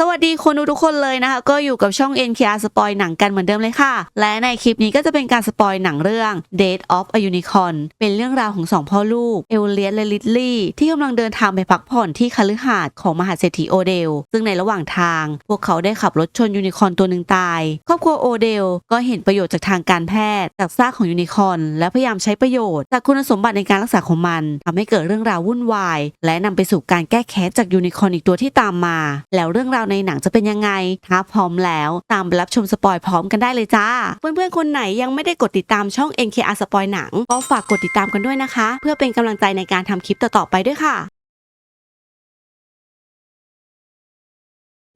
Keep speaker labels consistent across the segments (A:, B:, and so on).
A: สวัสดีคนดูทุกคนเลยนะคะ ก็อยู่กับช่อง NKR สปอยหนังกันเหมือนเดิมเลยค่ะ และในคลิปนี้ก็จะเป็นการสปอยหนังเรื่อง Date of a Unicorn เป็นเรื่องราวของสองพ่อลูก เอลเลียสและลิตลี่ที่กำลังเดินทางไปพักผ่อนที่คฤหาสน์ของมหาเศรษฐีโอเดล ซึ่งในระหว่างทาง พวกเขาได้ขับรถชนยูนิคอนตัวหนึ่งตาย ครอบครัวโอเดลก็เห็นประโยชน์จากทางการแพทย์จากซากของยูนิคอนและพยายามใช้ประโยชน์จากคุณสมบัติในการรักษาของมันทำให้เกิดเรื่องราววุ่นวาย และนำไปสู่การแก้แค้นจากยูนิคอนอีกตัวที่ตามมา แล้วเรื่องราวในหนังจะเป็นยังไง ถ้าพร้อมแล้วตามไปรับชมสปอยพร้อมกันได้เลยจ้า เพื่อนๆคนไหนยังไม่ได้กดติดตามช่อง NKR สปอยหนังก็ฝากกดติดตามกันด้วยนะคะ เพื่อเป็นกำลังใจในการทำคลิปต่อๆไปด้วยค่ะ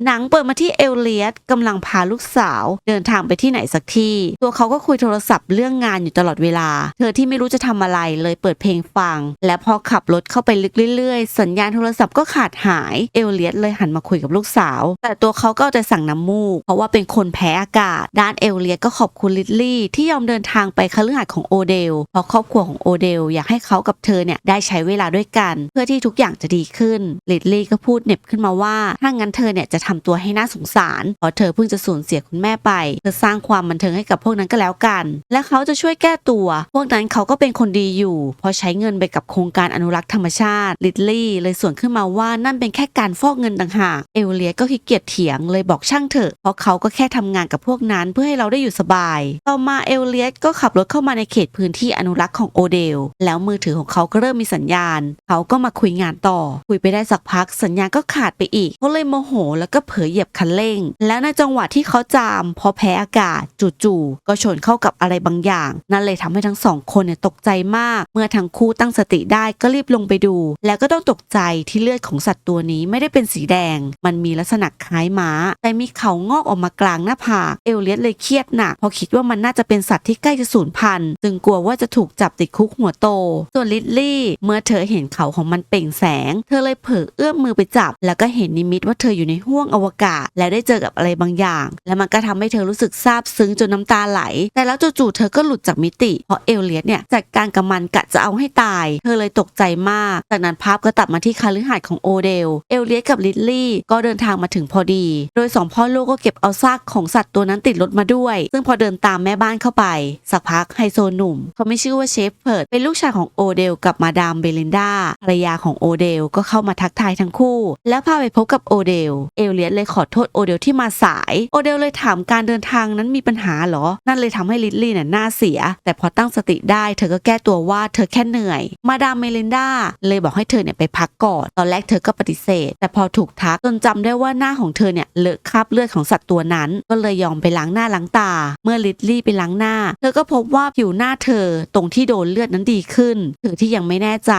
A: หนังเปิดมาที่เอลเลียสกำลังพาลูกสาว เดินทางไปที่ไหนสักที่ ตัวเขาก็คุยโทรศัพท์เรื่องงานอยู่ตลอดเวลา เธอที่ไม่รู้จะทำอะไรเลยเปิดเพลงฟัง และพอขับรถเข้าไปลึกเรื่อยๆ สัญญาณโทรศัพท์ก็ขาดหายเอลเลียสเลยหันมาคุยกับลูกสาว แต่ตัวเขาก็เอาแต่สั่งน้ำมูก เพราะว่าเป็นคนแพ้อากาศ ด้านเอลเลียสก็ขอบคุณลิลลี่ที่ยอมเดินทางไปคฤหาสน์ของโอเดลเพราะครอบครัวของโอเดลอยากให้เขากับเธอเนี่ยได้ใช้เวลาด้วยกัน เพื่อที่ทุกอย่างจะดีขึ้นลิลลี่ก็พูดเหน็บขึ้นมาว่าถ้างั้นเธอเนี่ยจะทำตัวให้น่าสงสารเพราะเธอเพิ่งจะสูญเสียคุณแม่ไป เธอสร้างความบันเทิงให้กับพวกนั้นก็แล้วกัน และเขาจะช่วยแก้ตัว พวกนั้นเขาก็เป็นคนดีอยู่พราะใช้เงินไปกับโครงการอนุรักษ์ธรรมชาติ ลิลลี่ เลยสวนขึ้นมาว่านั่นเป็นแค่การฟอกเงินต่างหาก เอลเลียก็ขี้เกียจเถียงเลยบอกช่างเถอะ เพราะเขาก็แค่ทำงานกับพวกนั้นเพื่อให้เราได้อยู่สบาย ต่อมาเอลเลียก็ขับรถเข้ามาในเขตพื้นที่อนุรักษ์ของโอเดล แล้วมือถือของเขาก็เริ่มมีสัญญาณ เขาก็มาคุยงานต่อ คุยไปได้สักพักสัญญาณก็ขาดไปอีกเขาเลยโมโหแล้วก็เผลอเหยียบคันเร่ง แล้วในจังหวะที่เขาจามพอแพ้อากาศจู่ๆก็ชนเข้ากับอะไรบางอย่าง นั่นเลยทำให้ทั้งสองคนเนี่ยตกใจมาก เมื่อทั้งคู่ตั้งสติได้ก็รีบลงไปดู แล้วก็ต้องตกใจที่เลือดของสัตว์ตัวนี้ไม่ได้เป็นสีแดง มันมีลักษณะคล้ายม้า แต่มีเขางอกออกมากลางหน้าผากเอลเลียสเลยเครียดหนักเพราะคิดว่ามันน่าจะเป็นสัตว์ที่ใกล้จะสูญพันธุ์จึงกลัวว่าจะถูกจับติดคุกหัวโต ส่วนลิลลี่เมื่อเธอเห็นเขาของมันเปล่งแสง เธอเลยเผลอเอื้อมมือไปจับ แล้วก็เห็นนิมิตว่าเธออยู่ในห้วงอวกาศ และได้เจอกับอะไรบางอย่าง และมันก็ทำให้เธอรู้สึกซาบซึ้งจนน้ำตาไหล แต่แล้วจู่ๆเธอก็หลุดจากมิติ เพราะเอลเลียสเนี่ยจัดการกับมันกะจะเอาให้ตาย เธอเลยตกใจมาก จากนั้นภาพก็ตัดมาที่คาลือหาดของโอเดล เอลเลียสกับลิลลี่ก็เดินทางมาถึงพอดี โดยสองพ่อลูกก็เก็บเอาซากของสัตว์ตัวนั้นติดรถมาด้วย ซึ่งพอเดินตามแม่บ้านเข้าไป สักพักไฮโซหนุ่ม เขาไม่ชื่อว่าเชฟเพิร์ดเป็นลูกชายของโอเดลกับมาดามเบลินดาภรรยาของโอเดลก็เข้ามาทักทายทั้งคู่ แล้วพาไปพบกับโอเดล เอลเลียสเลยขอโทษโอเดลที่มาสาย โอเดลเลยถามการเดินทางนั้นมีปัญหาเหรอ นั่นเลยทำให้ลิลลี่เนี่ยหน้าเสีย แต่พอตั้งสติได้เธอก็แก้ตัวว่าเธอแค่เหนื่อย มาดามเมลินดาเลยบอกให้เธอเนี่ยไปพักก่อน ตอนแรกเธอก็ปฏิเสธ แต่พอถูกทักจนจำได้ว่าหน้าของเธอเนี่ยเลอะคราบเลือดของสัตว์ตัวนั้น ก็เลยยอมไปล้างหน้าล้างตา เมื่อลิลลี่ไปล้างหน้า เธอก็พบว่าผิวหน้าเธอตรงที่โดนเลือดนั้นดีขึ้นเธอที่ยังไม่แน่ใจ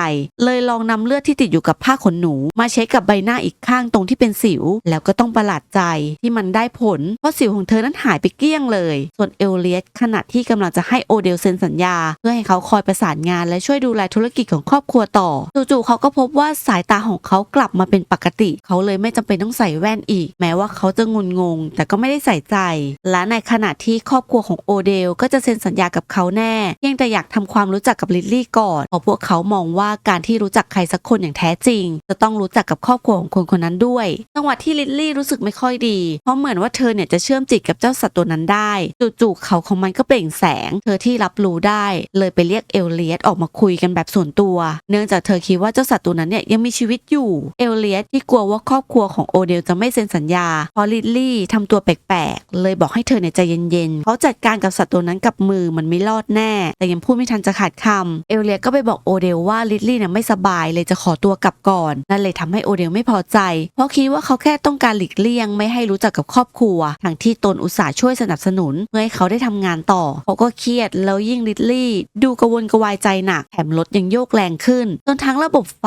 A: เลยลองนำเลือดที่ติดอยู่กับผ้าขนหนู มาเช็คกับใบหน้าอีกข้างตรงที่เป็นสิว แล้วก็็ต้องประหลาดใจที่มันได้ผล เพราะสิวของเธอนั้นหายไปเกลี้ยงเลย ส่วนเอลเลียสขณะที่กำลังจะให้โอเดลเซ็นสัญญา เพื่อให้เขาคอยประสานงานและช่วยดูแลธุรกิจของครอบครัวต่อจู่ๆเขาก็พบว่าสายตาของเขากลับมาเป็นปกติ เขาเลยไม่จำเป็นต้องใส่แว่นอีก แม้ว่าเขาจะงุนงง แต่ก็ไม่ได้ใส่ใจ และในขณะที่ครอบครัวของโอเดลก็จะเซ็นสัญญากับเขาแน่เพียงแต่อยากทำความรู้จักกับลิลลี่ก่อนเพราะพวกเขามองว่าการที่รู้จักใครสักคนอย่างแท้จริง จะต้องรู้จักกับครอบครัวของคนคนนั้นด้วยจังหวะที่ลิลลี่รู้สึกไม่ค่อยดี เพราะเหมือนว่าเธอเนี่ยจะเชื่อมจิตกับเจ้าสัตว์ตัวนั้นได้ จู่ๆเขาของมันก็เปล่งแสง เธอที่รับรู้ได้ เลยไปเรียกเอลเลียสออกมาคุยกันแบบส่วนตัว เนื่องจากเธอคิดว่าเจ้าสัตว์ตัวนั้นเนี่ยยังมีชีวิตอยู่ เอลเลียสที่กลัวว่าครอบครัวของโอเดลจะไม่เซ็นสัญญาพราะลิลลี่ทำตัวแปลกๆ เลยบอกให้เธอเนี่ยใจเย็นๆเขาจัดการกับสัตว์ตัวนั้นกับมือมันไม่รอดแน่ แต่ยังพูดไม่ทันจะขาดคำเอลเลียสก็ไปบอกโอเดลว่าลิลลี่เนี่ยไม่สบายเลยจะขอตัวกลับก่อน นั่นเลยทำให้โอเดลไม่พอใจ เพราะคิดว่าเขาแค่ต้องการหลีกเลี่ยงไม่ให้รู้จักกับครอบครัวทั้งที่ตนอุตส่าห์ช่วยสนับสนุนเพื่อให้เขาได้ทำงานต่อเขาก็เครียดแล้วยิ่งลิลลี่ ดูกระวนกระวายใจหนักแถมรถยังโยกแรงขึ้นจนทั้งระบบไฟ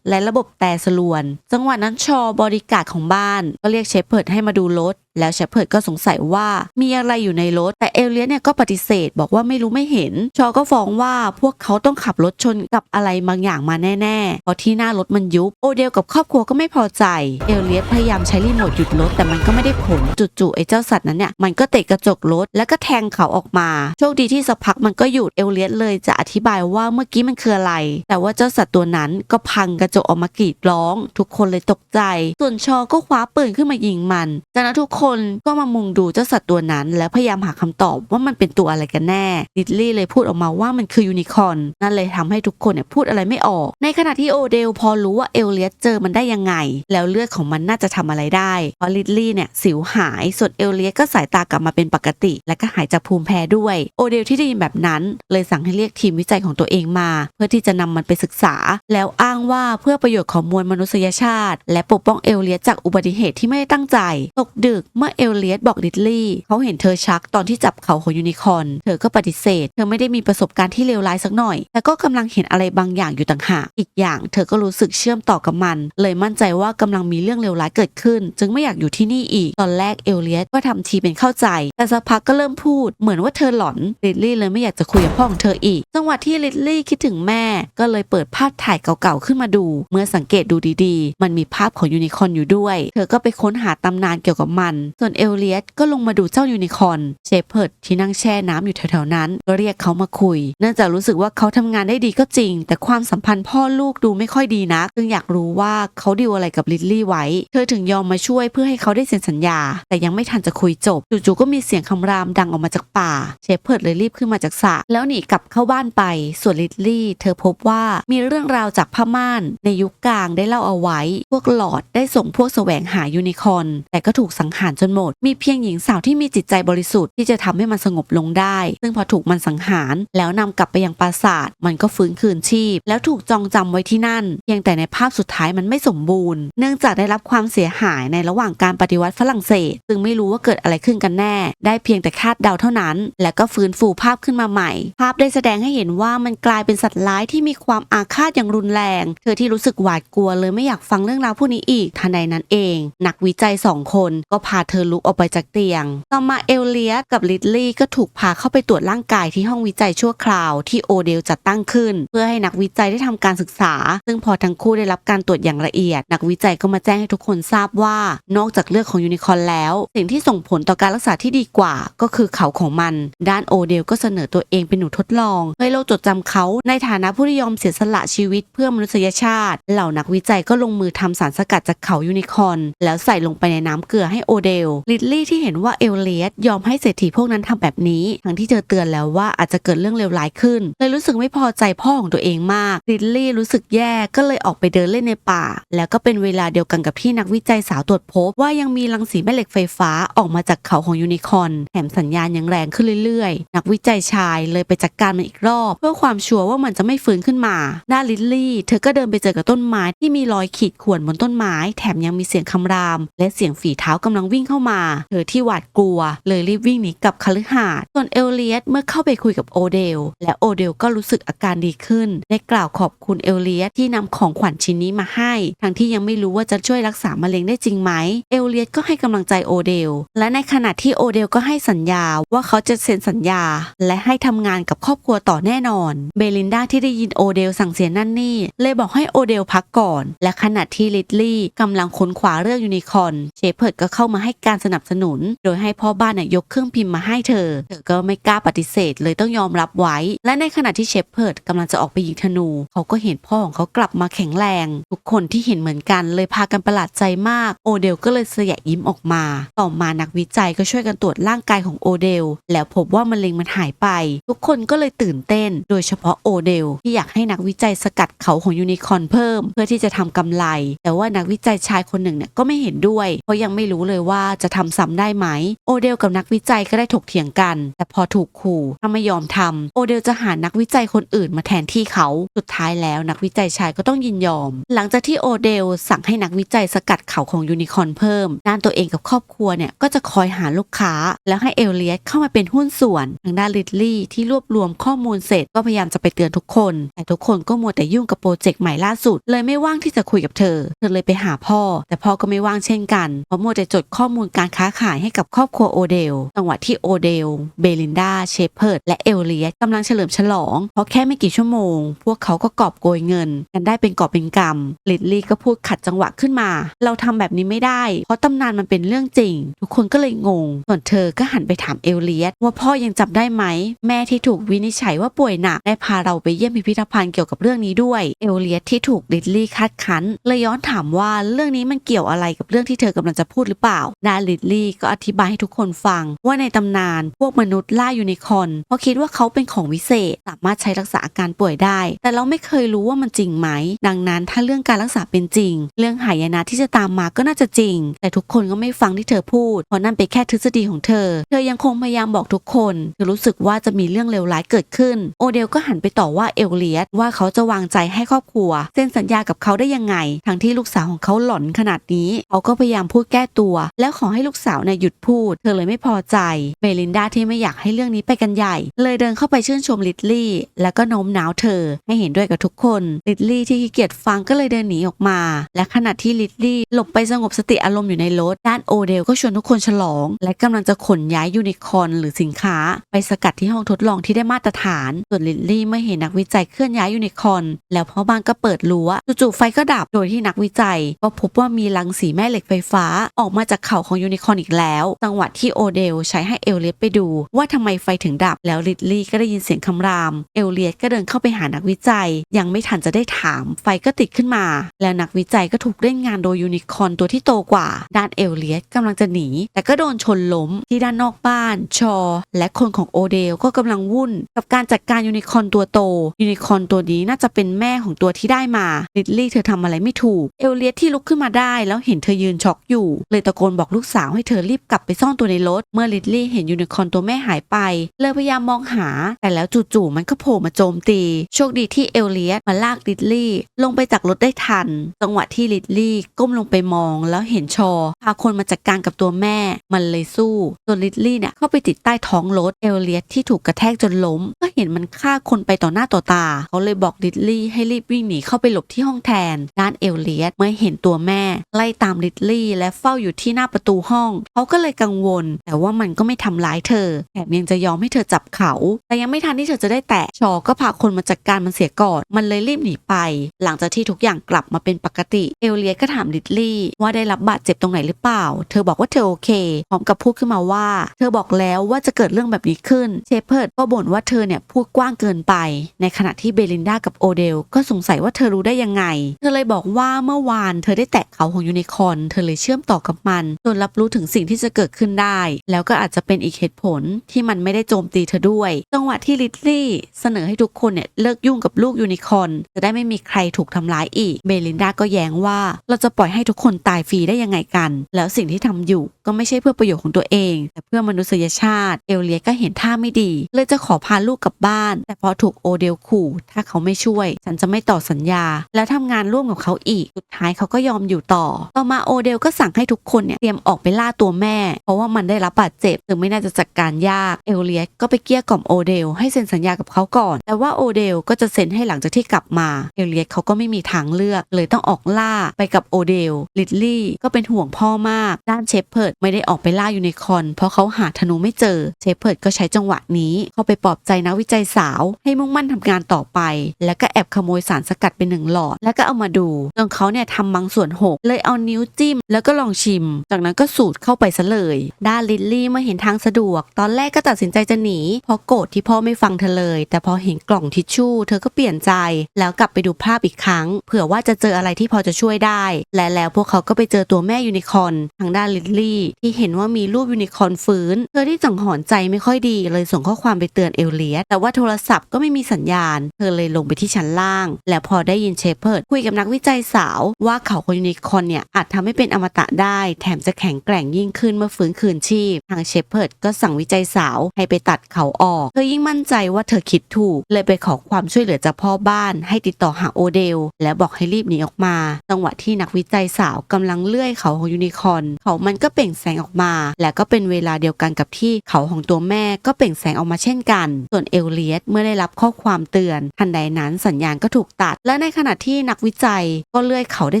A: และระบบแต่สลวน จังหวะนั้นชอบริการของบ้าน ก็เรียกเชฟเพิร์ดให้มาดูรถ แล้วเชฟเพิร์ดก็สงสัยว่ามีอะไรอยู่ในรถ แต่เอลเลียสเนี่ยก็ปฏิเสธบอกว่าไม่รู้ไม่เห็น ชอก็ฟ้องว่าพวกเขาต้องขับรถชนกับอะไรบางอย่างมาแน่ๆเพราะที่หน้ารถมันยุบโอเดลกับครอบครัวก็ไม่พอใจ เอลเลียสพยายามใช้รีโมทหยุดรถแต่มันก็ไม่ได้ผลจู่ๆไอ้เจ้าสัตว์นั้นเนี่ยมันก็เตะกระจกรถแล้วก็แทงเขาออกมา โชคดีที่สักพักมันก็หยุดเอลเลียสเลยจะอธิบายว่าเมื่อกี้มันคืออะไร แต่ว่าเจ้าสัตว์ตัวนั้นก็พังกระจกออกมากรีดร้อง ทุกคนเลยตกใจ ส่วนชอก็คว้าปืนขึ้นมายิงมันจากนั้นทุกคนก็มามุงดูเจ้าสัตว์ตัวนั้น แล้วพยายามหาคำตอบว่ามันเป็นตัวอะไรกันแน่ดิดลี่เลยพูดออกมาว่ามันคือยูนิคอร์นนั่นเลยทำให้ทุกคนเนี่ยพูดอะไรไม่ออก ในขณะที่โอเดลพอรู้ว่าเอลเลียสเจอมันได้ยังไง แล้วเลือดของมันน่าจะทำอะไรได้เพราะลิดลี่เนี่ยสิวหายส่วนเอลเลียสก็สายตากลับมาเป็นปกติ และก็หายจากภูมิแพ้ด้วยโอเดลที่ได้ยินแบบนั้น เลยสั่งให้เรียกทีมวิจัยของตัวเองมา เพื่อที่จะนำมันไปศึกษา แล้วอ้างว่าเพื่อประโยชน์ของมวลมนุษยชาติ และปกป้องเอลเลียสจากอุบัติเหตุที่ไม่ได้ตั้งใจ ตกดึกเมื่อเอลเลียสบอกลิดลี่เขาเห็นเธอชักตอนที่จับเขาของยูนิคอนเธอก็ปฏิเสธ เธอไม่ได้มีประสบการณ์ที่เลวร้ายสักหน่อย แต่ก็กำลังเห็นอะไรบางอย่างอยู่ต่างหาก อีกอย่างเธอก็รู้สึกเชื่อมต่อกับมัน เลยมั่นใจว่ากำลังมีเรื่องเลวร้ายเกิดขึ้น จึงไม่อยากอยู่ที่นี่อีก ตอนแรกเอลเลียสก็ทำทีเป็นเข้าใจ แต่สักพักก็เริ่มพูด เหมือนว่าเธอหลอนลิดลี่เลยไม่อยากจะคุยกับพ่อของเธออีก จังหวะที่ลิดลี่คิดถึงแม่ ก็เลยเปิดภาพถ่ายเก่าๆขึ้นมาดู เมื่อสังเกตดูดีๆ มันมีภาพของยูนิคอนอยู่ด้วย เธอก็ไปค้นหาตำนานเกี่ยวกับมันส่วนเอลเลียสก็ลงมาดูเจ้ายูนิคอนเชฟเพิร์ดที่นั่งแช่น้ำอยู่แถวๆนั้น ก็เรียกเขามาคุย เนื่องจากรู้สึกว่าเขาทำงานได้ดีก็จริง แต่ความสัมพันธ์พ่อลูกดูไม่ค่อยดีนักจึงอยากรู้ว่าเขาดีลอะไรกับลิลลี่ไว้ เธอถึงยอมมาช่วยเพื่อให้เขาได้เซ็นสัญญา แต่ยังไม่ทันจะคุยจบจู่ๆก็มีเสียงคำรามดังออกมาจากป่า เชฟเพิร์ดเลยรีบขึ้นมาจากสระแล้วหนีกลับเข้าบ้านไป ส่วนลิลลี่ เธอพบว่ามีเรื่องราวจากผ้าม่าน ในยุคกลางได้เล่าเอาไว้ พวกหลอดได้ส่งพวกแสวงหายูนิคอนแต่ก็ถูกสังหารจนหมด มีเพียงหญิงสาวที่มีจิตใจบริสุทธิ์ที่จะทำให้มันสงบลงได้ ซึ่งพอถูกมันสังหาร แล้วนำกลับไปยังปราสาท มันก็ฟื้นคืนชีพ แล้วถูกจองจำไว้ที่นั่นเพียงแต่ในภาพสุดท้ายมันไม่สมบูรณ์ เนื่องจากได้รับความเสียหายในระหว่างการปฏิวัติฝรั่งเศสซึ่งไม่รู้ว่าเกิดอะไรขึ้นกันแน่ ได้เพียงแต่คาดเดาเท่านั้น แล้วก็ฟื้นฟูภาพขึ้นมาใหม่ ภาพได้แสดงให้เห็นว่ามันกลายเป็นสัตว์ร้ายที่มีความอาฆาตอย่างรุนแรง เธอที่รู้สึกหวาดกลัวเลยไม่อยากฟังเรื่องราวพวกนี้อีกทันใดนั้นเอง นักวิจัยสองคนก็พาเธอลุกออกไปจากเตียง ต่อมาเอลเลียสกับลิดลี่ก็ถูกพาเข้าไปตรวจร่างกายที่ห้องวิจัยชั่วคราวที่โอเดลจัดตั้งขึ้น เพื่อให้นักวิจัยได้ทำการศึกษา ซึ่งพอทั้งคู่ได้รับการตรวจอย่างละเอียด นักวิจัยก็มาแจ้งให้ทุกคนทราบว่า นอกจากเลือดของยูนิคอร์นแล้ว สิ่งที่ส่งผลต่อการรักษาที่ดีกว่า ก็คือเขาของมัน ด้านโอเดลก็เสนอตัวเองเป็นหนูทดลองให้โลกจดจำเขาในฐานะผู้ที่ยอมเสียสละชีวิตเพื่อมนุษยชาติ เหล่านักวิจัยก็ลงมือทำสารสกัดจากเขายูนิคอร์นแล้วใส่ลงไปในน้ำเกลือให้โอเดลลิดลี่ที่เห็นว่าเอลเลียสยอมให้เศรษฐีพวกนั้นทำแบบนี้ ทั้งที่เธอเตือนแล้วว่าอาจจะเกิดเรื่องเลวร้ายขึ้น เลยรู้สึกไม่พอใจพ่อของตัวเองมาก ลิดลี่รู้สึกแย่ก็เลยออกไปเดินเล่นในป่า แล้วก็เป็นเวลาเดียวกันกับที่นักวิจัยสาวตรวจพบ ว่ายังมีรังสีแม่เหล็กไฟฟ้าออกมาจากเขาของยูนิคอร์นแถมสัญญาณยังแรงขึ้นเรื่อยๆ นักวิจัยชายเลยไปจัดการมันอีกรอบ เพื่อความชัวร์ว่ามันจะไม่ฟื้นขึ้นมาด้าลิลลี่ เธอก็เดินไปเจอกับต้นไม้ที่มีรอยขีดข่วนบนต้นไม้ แถมยังมีเสียงคำราม และเสียงฝีเท้ากำลังวิ่งิ่งเข้ามา เธอที่หวาดกลัว เลยรีบวิ่งหนีกลับคฤหาสน์ส่วนเอลเลียสเมื่อเข้าไปคุยกับโอเดล และโอเดลก็รู้สึกอาการดีขึ้น ได้กล่าวขอบคุณเอลเลียสที่นำของขวัญชิ้นนี้มาให้ ทั้งที่ยังไม่รู้ว่าจะช่วยรักษามะเร็งได้จริงไหม เอลเลียสก็ให้กำลังใจโอเดล และในขณะที่โอเดลก็ให้สัญญาว่าเขาจะเซ็นสัญญา และให้ทำงานกับครอบครัวต่อแน่นอน เบลินดาที่ได้ยินโอเดลสั่งเสียนั่นนี่ เลยบอกให้โอเดลพักก่อน และขณะที่ลิดลี่กำลังค้นคว้าเรื่องยูนิคอร์นเชเพิร์ดก็เข้ามาใให้การสนับสนุน โดยให้พ่อบ้านน่ะยกเครื่องพิมพ์มาให้เธอ เธอก็ไม่กล้าปฏิเสธเลยต้องยอมรับไว้ และในขณะที่เชฟเพิร์ดกำลังจะออกไปยิงธนู เขาก็เห็นพ่อของเขากลับมาแข็งแรง ทุกคนที่เห็นเหมือนกันเลยพากันประหลาดใจมาก โอเดลก็เลยเสยะยิ้มออกมา ต่อมานักวิจัยก็ช่วยกันตรวจร่างกายของโอเดล แล้วพบว่ามะเร็งมันหายไป ทุกคนก็เลยตื่นเต้น โดยเฉพาะโอเดล ที่อยากให้นักวิจัยสกัดเขาของยูนิคอร์นเพิ่ม เพื่อที่จะทำกำไร แต่ว่านักวิจัยชายคนหนึ่งเนี่ยก็ไม่เห็นด้วย เพราะยังไม่รู้เลยว่าาจะทำซ้ำได้ไหม โอเดลกับนักวิจัยก็ได้ถกเถียงกัน แต่พอถูกขู่ถ้าไม่ยอมทำโอเดลจะหานักวิจัยคนอื่นมาแทนที่เขา สุดท้ายแล้วนักวิจัยชายก็ต้องยินยอม หลังจากที่โอเดลสั่งให้นักวิจัยสกัดเขาของยูนิคอร์นเพิ่มด้านตัวเองกับครอบครัวเนี่ยก็จะคอยหาลูกค้า แล้วให้เอลเลียสเข้ามาเป็นหุ้นส่วนทางด้านลิดลี่ที่รวบรวมข้อมูลเสร็จก็พยายามจะไปเตือนทุกคน แต่ทุกคนก็มัวแต่ยุ่งกับโปรเจกต์ใหม่ล่าสุด เลยไม่ว่างที่จะคุยกับเธอ เธอเลยไปหาพ่อ แต่พ่อก็ไม่ว่างเช่นกันเพราะมัวแต่จดข้ออมูลการค้าขายให้กับครอบครัวโอเดลจังหวะที่โอเดล เบลินดา เชฟเพิร์ดและเอลเลียกำลังเฉลิมฉลอง เพราะแค่ไม่กี่ชั่วโมง พวกเขาก็กอบโกยเงิน กันได้เป็นกอบเป็นกำลิดลี่ก็พูดขัดจังหวะขึ้นมา เราทำแบบนี้ไม่ได้ เพราะตำนานมันเป็นเรื่องจริง ทุกคนก็เลยงง ส่วนเธอก็หันไปถามเอลเลียสว่าพ่อยังจำได้ไหม แม่ที่ถูกวินิจฉัยว่าป่วยหนักได้พาเราไปเยี่ยมพิพิธภัณฑ์เกี่ยวกับเรื่องนี้ด้วย เอลเลียสที่ถูกลิดลี่คัดค้นเลยย้อนถามว่าเรื่องนี้มันเกี่ยวอะไรกับเรื่องที่เธอกำลังจะพูดหรือเปล่าดาลิดลี่ก็อธิบายให้ทุกคนฟัง ว่าในตำนานพวกมนุษย์ล่ายูนิคอร์นเพราะคิดว่าเขาเป็นของวิเศษสามารถใช้รักษาอาการป่วยได้ แต่เราไม่เคยรู้ว่ามันจริงไหม ดังนั้นถ้าเรื่องการรักษาเป็นจริง เรื่องหายนะที่จะตามมาก็น่าจะจริง แต่ทุกคนก็ไม่ฟังที่เธอพูดเพราะนั่นเป็นแค่ทฤษฎีของเธอ เธอยังคงพยายามบอกทุกคนเธอรู้สึกว่าจะมีเรื่องเลวร้ายเกิดขึ้น โอเดลก็หันไปต่อว่าเอลเลียสว่าเขาจะวางใจให้ครอบครัวเซ็นสัญญากับเขาได้ยังไง ทั้งที่ลูกสาวของเขาหลอนขนาดนี้ เขาก็พยายามพูดแก้ตัว แล้แล้วขอให้ลูกสาวเนี่ยหยุดพูด เธอเลยไม่พอใจ เมลินดาที่ไม่อยากให้เรื่องนี้ไปกันใหญ่ เลยเดินเข้าไปชื่นชมลิดลี่ แล้วก็โน้มน้าวเธอ ให้เห็นด้วยกับทุกคน ลิดลี่ที่ขี้เกียจฟังก็เลยเดินหนีออกมา และขณะที่ลิดลี่หลบไปสงบสติอารมณ์อยู่ในรถ ด้านโอเดลก็ชวนทุกคนฉลอง และกำลังจะขนย้ายยูนิคอนหรือสินค้า ไปสกัดที่ห้องทดลองที่ได้มาตรฐาน ส่วนลิดลี่เมื่อเห็นนักวิจัยเคลื่อนย้ายยูนิคอน แล้วพ่อบ้านก็เปิดรั้วจู่ๆไฟก็ดับ โดยที่นักวิจัย ก็พบว่ามีรังสีแม่เหล็กไฟฟ้าออกมาจากเขาของยูนิคอร์นอีกแล้ว จังหวะที่โอเดลใช้ให้เอลเลียสไปดู ว่าทำไมไฟถึงดับ แล้วลิดลี่ก็ได้ยินเสียงคำราม เอลเลียสก็เดินเข้าไปหานักวิจัย ยังไม่ทันจะได้ถาม ไฟก็ติดขึ้นมา แล้วนักวิจัยก็ถูกเล่นงานโดยยูนิคอร์นตัวที่โตกว่า ด้านเอลเลียสกำลังจะหนี แต่ก็โดนชนล้มที่ด้านนอกบ้าน ชอ และคนของโอเดลก็กำลังวุ่น กับการจัดการยูนิคอร์นตัวโต ยูนิคอร์นตัวนี้น่าจะเป็นแม่ของตัวที่ได้มาลิดลี่เธอทำอะไรไม่ถูก เอลเลียสที่ลุกขึ้นมาได้ แล้วเห็นเธอยืนช็อกอยู่ เลยตะโกนบอกลูกสาวให้เธอรีบกลับไปซ่อนตัวในรถ เมื่อลิดลี่เห็นยูนิคอร์นตัวแม่หายไป เลยพยายามมองหา แต่แล้วจู่ๆมันก็โผล่มาโจมตี โชคดีที่เอลเลียสมาลากลิดลี่ ลงไปจากรถได้ทัน จังหวะที่ลิดลี่ก้มลงไปมองแล้วเห็นชอพาคนมาจัดการกับตัวแม่ มันเลยสู้ส่วนลิดลี่เนี่ยเข้าไปติดใต้ท้องรถเอลเลียสที่ถูกกระแทกจนล้ม ก็เห็นมันฆ่าคนไปต่อหน้าต่อตา เขาเลยบอกลิดลี่ให้รีบวิ่งหนีเข้าไปหลบที่ห้องแทน ด้านเอลเลียสเมื่อเห็นตัวแม่ ไล่ตามลิดลี่และเฝ้าอยู่ที่หน้าประตูห้อง เขาก็เลยกังวล แต่ว่ามันก็ไม่ทำร้ายเธอแถมยังจะยอมให้เธอจับเขา แต่ยังไม่ทันที่เธอจะได้แตะชอก็พาคนมาจัดการมันเสียก่อน มันเลยรีบหนีไป หลังจากที่ทุกอย่างกลับมาเป็นปกติ เอลเลียก็ถามลิดลี่ว่าได้รับบาดเจ็บตรงไหนหรือเปล่า เธอบอกว่าเธอโอเค พร้อมกับพูดขึ้นมาว่า เธอบอกแล้วว่าจะเกิดเรื่องแบบนี้ขึ้น เชเพิร์ดก็บ่นว่าเธอเนี่ยพูดกว้างเกินไป ในขณะที่เบลินดากับโอเดลก็สงสัยว่าเธอรู้ได้ยังไง เธอเลยบอกว่าเมื่อวานเธอได้แตะเขาของยูนิคอร์นเธอเลยเชื่อมต่อกับมัน จนรับรู้ถึงสิ่งที่จะเกิดขึ้นได้ แล้วก็อาจจะเป็นอีกเหตุผลที่มันไม่ได้โจมตีเธอด้วยจังหวะที่ลิตลี่เสนอให้ทุกคนเนี่ยเลิกยุ่งกับลูกยูนิคอนจะได้ไม่มีใครถูกทำร้ายอีกเบลินดาก็แย้งว่า เราจะปล่อยให้ทุกคนตายฟรีได้ยังไงกัน แล้วสิ่งที่ทำอยู่ก็ไม่ใช่เพื่อประโยชน์ของตัวเอง แต่เพื่อมนุษยชาติ เอลเลียก็เห็นท่าไม่ดี เลยจะขอพาลูกกลับบ้าน แต่พอถูกโอเดลขู่ถ้าเขาไม่ช่วย ฉันจะไม่ต่อสัญญา แล้วทำงานร่วมกับเขาอีก สุดท้ายเขาก็ยอมอยู่ต่อ ต่อมาโอเดลก็สั่งให้ทุกคนเนี่ยเตรียมออกไปล่าตัวแม่ เพราะว่ามันได้รับบาดเจ็บถึงไม่น่าจะจัดการยาก เอลเลียก็ไปเกลี้ยกล่อมโอเดลให้เซ็นสัญญากับเขาก่อน แต่ว่าโอเดลก็จะเซ็นให้หลังจากที่กลับมา เอลเลียเขาก็ไม่มีทางเลือก เลยต้องออกล่าไปกับโอเดล ลิดลี่ก็เป็นห่วงพ่อมาก ด้านเชฟเพิร์ดไม่ได้ออกไปล่ายูนิคอน เพราะเขาหาธนูไม่เจอ เชฟเพิร์ดก็ใช้จังหวะนี้ เข้าไปปลอบใจนักวิจัยสาว ให้มุ่งมั่นทำงานต่อไป แล้วก็แอบขโมยสารสกัดไปหนึ่งหลอด แล้วก็เอามาดูจนเขาเนี่ยทำบางส่วนหกเลยเอานิ้วจิ้ม แล้วก็ลองชิมจากนั้นก็สูดเข้าไปซะเลย ด้านลิลลี่เมื่อเห็นทางสะดวก ตอนแรกก็ตัดสินใจจะหนีเพราะโกรธที่พ่อไม่ฟังเธอเลย แต่พอเห็นกล่องทิชชู่ เธอก็เปลี่ยนใจ แล้วกลับไปดูภาพอีกครั้ง เผื่อว่าจะเจออะไรที่พอจะช่วยได้ และแล้วพวกเขาก็ไปเจอตัวแม่ยูนิคอนทางด้านลิลลี่ ที่เห็นว่ามีรูปยูนิคอนฟื้น เธอที่จังหอนใจไม่ค่อยดี เลยส่งข้อความไปเตือนเอลเลียสแต่ว่าโทรศัพท์ก็ไม่มีสัญญาณ เธอเลยลงไปที่ชั้นล่าง แล้วพอได้ยินเชฟเพิร์ดคุยกับนักวิจัยสาว ว่าเขาของยูนิคอนเนี่ยอาจทำให้เป็นอมตะได้ แถมจะแข็งแกร่งยิ่งขึ้นเมื่อฟื้นคืนชีพ ทางเชฟเพิร์ดก็สั่งวิจัยสาวให้ไปตัดเขาออก เธอยิ่งมั่นใจว่าเธอคิดถูก เลยไปขอความช่วยเหลือจากพ่อบ้าน ให้ติดต่อหาโอเดล และบอกให้รีบหนีออกมา จังหวะที่นักวิจัยสาวกำลังเลื่อยเขาของยูนิคอร์นเขามันก็เปล่งแสงออกมา และก็เป็นเวลาเดียวกันกับที่เขาของตัวแม่ก็เปล่งแสงออกมาเช่นกัน ส่วนเอลเลียตเมื่อได้รับข้อความเตือน ทันใดนั้นสัญญาณก็ถูกตัด และในขณะที่นักวิจัยก็เลื่อยเขาได้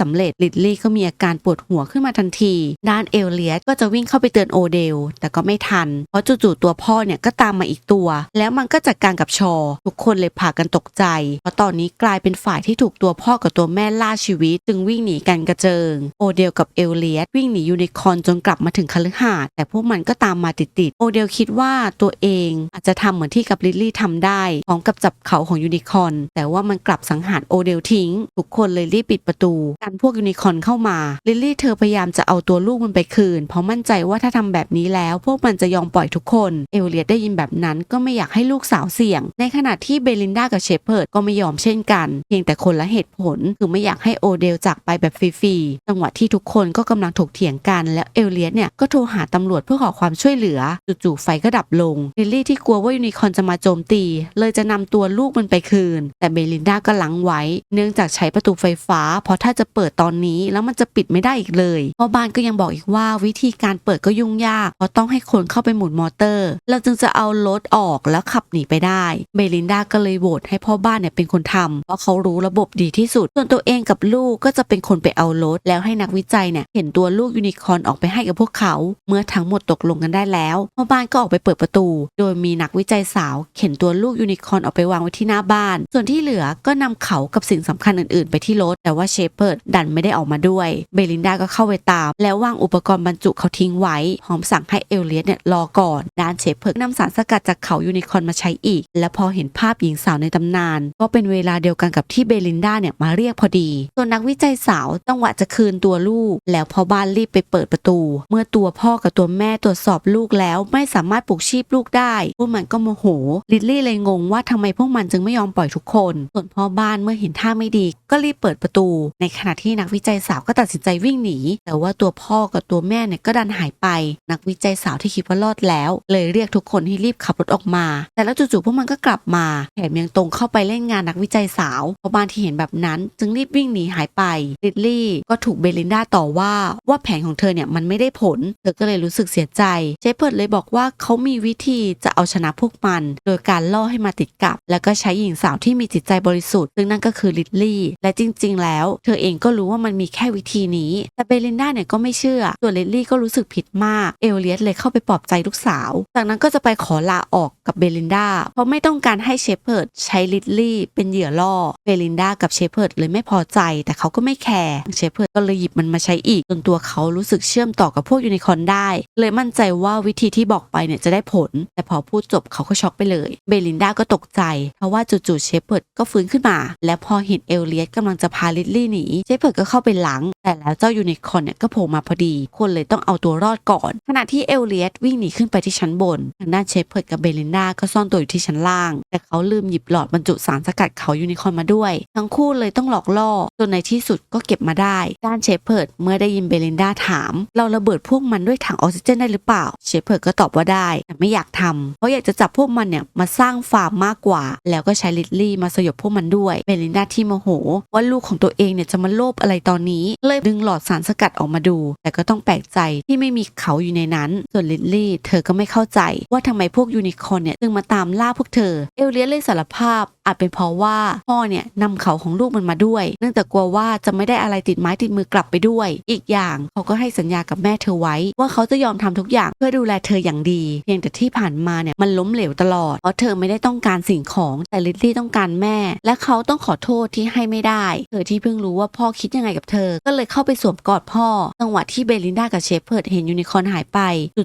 A: สำเร็จลิดลี่ก็มีอาการปวดหัวขึ้นมาทันทีด้านเอลเลียตก็จะวิ่งเข้าไปเตือนโอเดล แต่ก็ไม่ทัน เพราะจู่ๆตัวพ่อเนี่ยก็ตามมาอีกตัว แล้วมันก็จัดการกับชอ ทุกคนเลยพากันตกใจ เพราะตอนนี้กลายเป็นฝ่ายที่ถูกตัวพ่อกับตัวแม่ล่าชีวิต จึงวิ่งหนีกันกระเจิง โอเดลกับเอลเลียตวิ่งหนียูนิคอนจนกลับมาถึงคฤหาสน์แต่พวกมันก็ตามมาติดๆโอเดลคิดว่าตัวเองอาจจะทำเหมือนที่กับลิลลี่ทำได้พร้อมกับจับเขาของยูนิคอนแต่ว่ามันกลับสังหารโอเดลทิ้ง ทุกคนเลยรีบปิดประตูกันพวกยูนิคอนเข้ามาลิลลี่เธอพยายามจะเอาตัวลูกมันไปคืน เพราะมั่นใจว่าถ้าทำแบบนี้แล้ว พวกมันจะยอมปล่อยทุกคน เอลเลียตได้ยินแบบนั้นก็ไม่อยากให้ลูกสาวเสี่ยง ในขณะที่เบลินดากับเชฟเพิร์ดก็ไม่ยอมเช่นกัน เพียงแต่คนละเหตุผลคือไม่อยากให้โอเดลจากไปแบบฟรีๆจังหวะที่ทุกคนก็กำลังถกเถียงกัน แล้วเอลเลียตเนี่ยก็โทรหาตำรวจเพื่อขอความช่วยเหลือจู่ๆไฟก็ดับลงลิลลี่ที่กลัวว่ายูนิคอร์นจะมาโจมตี เลยจะนำตัวลูกมันไปคืน แต่เบลินดาก็ลังไว้ เนื่องจากใช้ประตูไฟฟ้า เพราะถ้าจะเปิดตอนนี้แล้วมันจะปิดไม่ได้อีกเลยพ่อบ้านก็ยังบอกอีกว่าวิธีการเปิดก็ยุ่งยากเพราะต้องให้คนเข้าไปหมุนมอเตอร์ เราจึงจะเอารถออกแล้วขับหนีไปได้เบลินดาก็เลยโหวตให้พ่อบ้านเนี่ยเป็นคนทำเพราะเขารู้ระบบดีที่สุด ส่วนตัวเองกับลูกก็จะเป็นคนไปเอารถ แล้วให้นักวิจัยเนี่ยเห็นตัวลูกยูนิคอร์นออกไปให้กับพวกเขา เมื่อทั้งหมดตกลงกันได้แล้วพ่อบ้านก็ออกไปเปิดประตู โดยมีนักวิจัยสาวเข็นตัวลูกยูนิคอร์นออกไปวางไว้ที่หน้าบ้าน ส่วนที่เหลือก็นำเขากับสิ่งสำคัญอื่นๆ ไปที่รถแต่ว่าเชฟเพิร์ดดันไม่ได้ออกมาด้วยเบลินดาก็เข้าไปตาม แล้ววางอุปกรณ์บรรจุเขาทิ้งไว้พร้อมสั่งให้เอลเลียตเนี่ยรอก่อนด้านเชฟเพิร์ดนำสารสกัดจากเขายูนิคอนมาใช้อีก และพอเห็นภาพหญิงสาวในตำนาน ก็เป็นเวลาเดียวกันกับที่เบลินดาเนี่ยมาเรียกพอดีส่วนนักวิจัยสาวจังหวะจะคืนตัวลูก แล้วพอบ้านรีบไปเปิดประตู เมื่อตัวพ่อกับตัวแม่ตรวจสอบลูกแล้วไม่สามารถปลุกชีพลูกได้พวกมันก็โมโห ลิลลี่เลยงงว่าทำไมพวกมันจึงไม่ยอมปล่อยทุกคน ส่วนพ่อบ้านเมื่อเห็นท่าไม่ดี ก็รีบเปิดประตู ในขณะที่นักวิจัยสาวก็ตัดสินใจวิ่งหนี แต่ว่าตัวพ่อกับตัวแม่เนี่ยก็ดันหายไป นักวิจัยสาวที่คิดว่ารอดแล้ว เลยเรียกทุกคนให้รีบขับรถออกมา แต่แล้วจู่ๆพวกมันก็กลับมาแถมยังตรงเข้าไปเล่นงานนักวิจัยสาวพ่อบ้านที่เห็นแบบนั้นจึงรีบวิ่งหนีหายไปลิลลี่ก็ถูกเบลินดาต่อว่าว่าแผนของเธอเนี่ยมันไม่ได้ผล เธอก็เลยรู้สึกเสียใจเจเพิร์ดเลยบอกว่าเขามีวิธีจะเอาชนะพวกมัน โดยการล่อให้มาติดกับ แล้วก็ใช้หญิงสาวที่มีจิตใจบริสุทธิ์ซึ่งนั่นก็คือลิลลี่ และจริง ๆ แล้ว เธอเองก็รู้ว่ามันมีแค่วิธีนี้ แต่เบลินดาเนี่ยก็ไม่เชื่อส่วนลิลลี่ก็รู้สึกผิดมาก เอลเลียสเลยเข้าไปปลอบใจลูกสาว จากนั้นก็จะไปขอลาออกกับเบลินดา เพราะไม่ต้องการให้เชฟเพิร์ดใช้ลิลลี่เป็นเหยื่อล่อ เบลินดากับเชฟเพิร์ดเลยไม่พอใจ แต่เขาก็ไม่แคร์เชฟเพิร์ดก็เลยหยิบมันมาใช้อีกจนตัวเขารู้สึกเชื่อมต่อกับพวกยูนิคอร์นได้ เลยมั่นใจว่าวิธีที่บอกไปเนี่ยจะได้ผล แต่พอพูดจบเขาก็ช็อกไปเลย เบลินดาก็ตกใจ เพราะว่าจู่ๆเชฟเพิร์ดก็ฟื้นขึ้นมา และพอเห็นเอลเลียสกำลังจะพาลิลลี่หนีเชฟเพิร์ดก็เข้าไปหลัง แต่แล้วเจ้ายูนิคอนเนี่ยก็โผล่มาพอดีคนเลยต้องเอาตัวรอดก่อน ขณะที่เอลเลียสวิ่งหนีขึ้นไปที่ชั้นบนทางด้านเชฟเพิร์ดกับเบลินดาก็ซ่อนตัวอยู่ที่ชั้นล่าง แต่เขาลืมหยิบหลอดบรรจุสารสกัดเขายูนิคอร์นมาด้วย ทั้งคู่เลยต้องหลอกล่อจนในที่สุดก็เก็บมาได้ ด้านเชฟเพิร์ดเมื่อได้ยินเบลินดาถาม เราระเบิดพวกมันด้วยถังออกซิเจนได้หรือเปล่า เชฟเพิร์ดก็ตอบว่าได้ แต่ไม่อยากทำเพราะอยากจะจับพวกมันเนี่ยมาสร้างฟาร์มมากกว่า แล้วก็ใช้ลิลลี่มาสยบพวกมันด้วย เบลินดาที่โมโห ว่าลูกของตัวเองเนี่ยจะมาโลภอะไรตอนนี้ เลยดึงหลอดสารสกัดออกมาดู แต่ก็ต้องแปลกใจที่ไม่มีเขาอยู่ในนั้น ส่วนลิลลี่เธอก็ไม่เข้าใจว่าทำไมพวกยูนิคอร์นเนี่ยจึงมาตามล่าพวกเธอ เอลเลียสเลยสารภาพ อาจเป็นเพราะว่าพ่อเนี่ยนำเขาของลูกมันมาด้วย เนื่องจากกลัวว่าจะไม่ได้อะไรติดไม้ติดมือกลับไปด้วย อีกอย่างเขาก็ให้สัญญากับแม่เธอไว้ ว่าเขาจะยอมทำทุกอย่างเพื่อดูแลเธออย่างดีเพียงแต่ที่ผ่านมาเนี่ยมันล้มเหลวตลอดเพราะเธอไม่ได้ต้องการสิ่งของแต่ลิลลี่ต้องการแม่ และเขาต้องขอโทษที่ให้ไม่ได้ เธอที่เพิ่งรู้ว่าพ่อคิดยังไงกับเธอ ก็เลยเข้าไปสวมกอดพ่อจังหวะที่เบลินดากับเชฟเพิร์ดเห็นยูนิคอร์นหายไป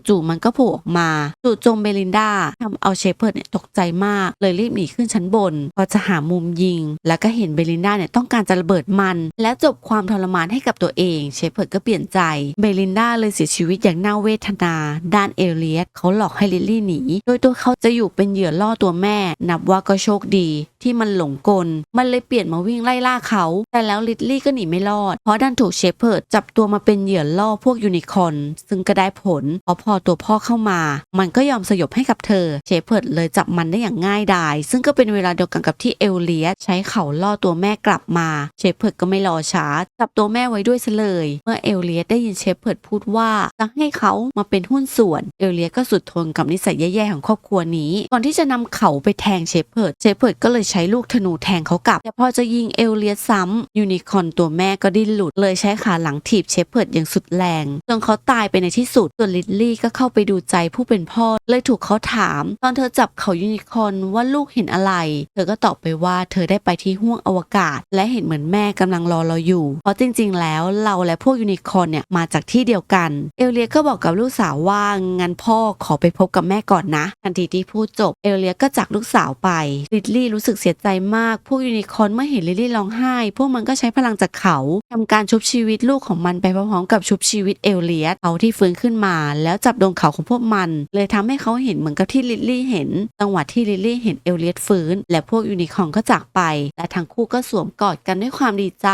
A: จู่ๆมันก็โผล่ออกมาจู่โจมเบลินดาทำเอาเชฟเพิร์ดเนี่ยตกใจมาก เลยรีบหนีขึ้นชั้นบนพอจะหามุมยิง แล้วก็เห็นเบลินดาเนี่ยต้องการจะระเบิดมัน แล้วจบความทรมานให้กับตัวเองเชฟเพิร์ดก็เปลี่ยนใจ เบลินดาเลยเสียชีวิตอย่างน่าเวทนา ด้านเอเลียสเขาหลอกให้ลิลลี่หนี โดยตัวเขาจะอยู่เป็นเหยื่อล่อตัวแม่ นับว่าก็โชคดีที่มันหลงกล มันเลยเปลี่ยนมาวิ่งไล่ล่าเขา แต่แล้วลิลลี่ก็หนีไม่รอด เพราะดันถูกเชฟเพิร์ดจับตัวมาเป็นเหยื่อล่อพวกยูนิคอร์นซึ่งก็ได้ผล เพราะพอตัวพ่อเข้ามา มันก็ยอมสยบให้กับเธอ เชฟเพิร์ดเลยจับมันได้อย่างง่ายดาย ซึ่งก็เป็นเวลาเดียวกันกับที่เอลเลียสใช้เข่าล่อตัวแม่กลับมาเชฟเพิร์ดก็ไม่รอช้าจับตัวแม่ไว้ด้วยเลย เมื่อเอลเลียสได้ยินเชฟเพิร์ดพูดว่าจะให้เขามาเป็นหุ้นส่วนเอลเลียสก็สุดทนกับนิสัยแย่ๆของครอบครัวนี้ ก่อนที่จะนำเขาไปแทงเชฟเพิร์ดเชฟเพิร์ดก็เลยใช้ลูกธนูแทงเขากลับ แต่พอจะยิงเอลเลียสซ้ำยูนิคอนตัวแม่ก็ดิ้นหลุดเลยใช้ขาหลังถีบเชฟเพิร์ดอย่างสุดแรงจนเขาตายไปในที่สุดส่วนลิลลี่ก็เข้าไปดูใจผู้เป็นพ่อ เลยถูกเขาถาม ตอนเธอจับเขายูนิคอนว่าลูกเห็นอะไร เธอก็ตอบไปว่าเธอได้ไปที่ห้วงอวกาศ และเห็นเหมือนแม่กำลังรอเราอยู่ เพราะจริง ๆ แล้วเราและพวกยูนิคอร์นเนี่ยมาจากที่เดียวกัน เอลเลียก็บอกกับลูกสาวว่างั้นพ่อขอไปพบกับแม่ก่อนนะ ทันทีที่พูดจบเอลเลียก็จากลูกสาวไป ลิลลี่รู้สึกเสียใจมาก พวกยูนิคอร์นเมื่อเห็นลิลลี่ร้องไห้ พวกมันก็ใช้พลังจากเขาทำการชุบชีวิตลูกของมันไปพร้อมๆกับชุบชีวิตเอลเลียเขาที่ฟื้นขึ้นมา แล้วจับดวงเขาของพวกมัน เลยทำให้เขาเห็นเหมือนกับที่ลิลลี่เห็นจังหวะที่ลิลลี่เห็นเอลเลียฟื้น และพวกยูนิคอร์นก็จากไป และทั้งคู่ก็สวมกอดกันด้วยความดีใจ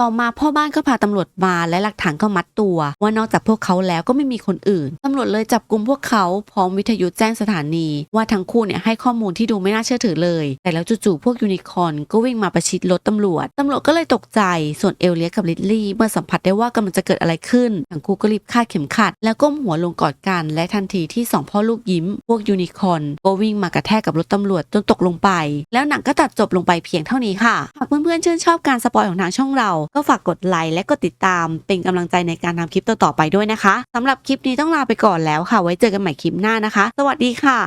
A: ต่อมาพ่อบ้านก็พาตำรวจมาและหลักฐานก็มัดตัว ว่านอกจากพวกเขาแล้วก็ไม่มีคนอื่นตำรวจเลยจับกลุ่มพวกเขาพร้อมวิทยุแจ้งสถานี ว่าทั้งคู่เนี่ยให้ข้อมูลที่ดูไม่น่าเชื่อถือเลย แต่แล้วจู่ๆพวกยูนิคอร์นก็วิ่งมาประชิดรถตำรวจตำรวจก็เลยตกใจ ส่วนเอลเลียกับลิลลี่เมื่อสัมผัสได้ว่ากำลังจะเกิดอะไรขึ้นทั้งคู่ก็รีบคาดเข็มขัด แล้วก้มหัวลงกอดกัน และทันทีที่สองพ่อลูกยิ้ม พวกยูนิคอร์นก็วิ่งมากระแทกกับรถตำรวจจนตกลงไป แล้วหนังก็ตัดจบลงไปเพียงเท่านี้ค่ะ หากเพื่อนๆชื่นชอบการสปอยของทางช่องเรา ก็ฝากกดไลค์และกดติดตาม เป็นกำลังใจในการทำคลิปต่อๆไปด้วยนะคะสำหรับคลิปนี้ต้องลาไปก่อนแล้วค่ะ ไว้เจอกันใหม่คลิปหน้านะคะ สวัสดีค่ะ